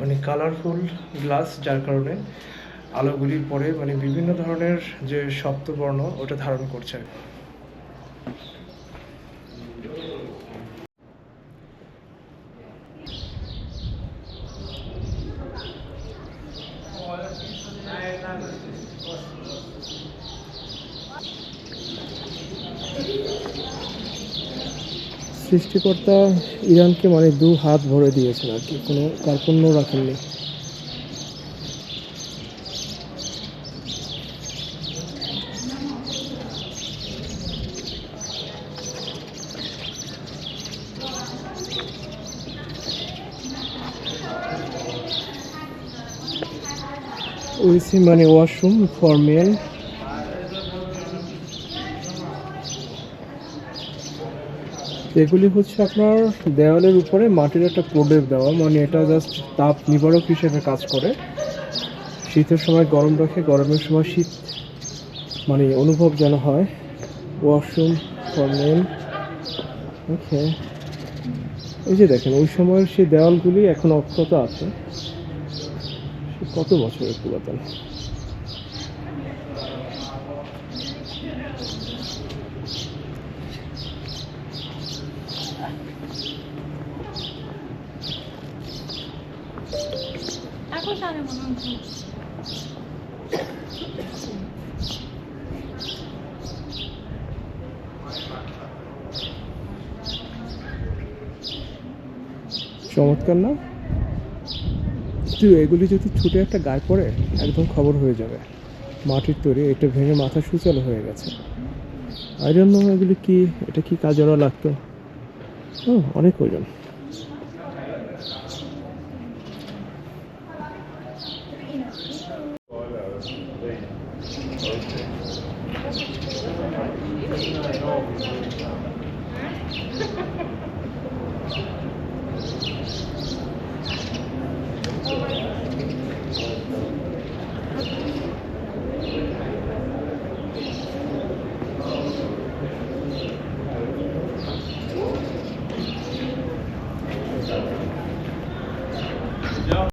মানে colourful glass যার কারণে আলোগুলি পরে মানে বিভিন্ন ধরনের যে সপ্তবর্ণ, ওটা ধারণ করছে। সৃষ্টিকর্তা ইরানকে মানে দু হাত ভরে দিয়েছেন আর কি, কোনো কার্পণ্য রাখেননি। ওইসি মানে ওয়াশরুম ফর মেল। এগুলি হচ্ছে আপনার দেওয়ালের উপরে মাটির একটা প্রলেপ দেওয়া মানে এটা জাস্ট তাপ নিবারক হিসেবে কাজ করে। শীতের সময় গরম রাখে, গরমের সময় শীত মানে অনুভব যেন হয়। ওয়াশরুম ফর মেন ওকে এই যে দেখেন, ওই সময়ের সেই দেওয়ালগুলি এখন অক্ষত আছে। কত বছরের পুরাতন। চমৎকার না? তো এগুলি যদি ছুটে একটা গায়ে পড়ে, একদম খবর হয়ে যাবে। মাটির তৈরি এটা ভেঙে মাথা সুচালো হয়ে গেছে। আই ডোন্ট নো এগুলি কি, এটা কি কাজে লাগতো? ও অনেক ওজন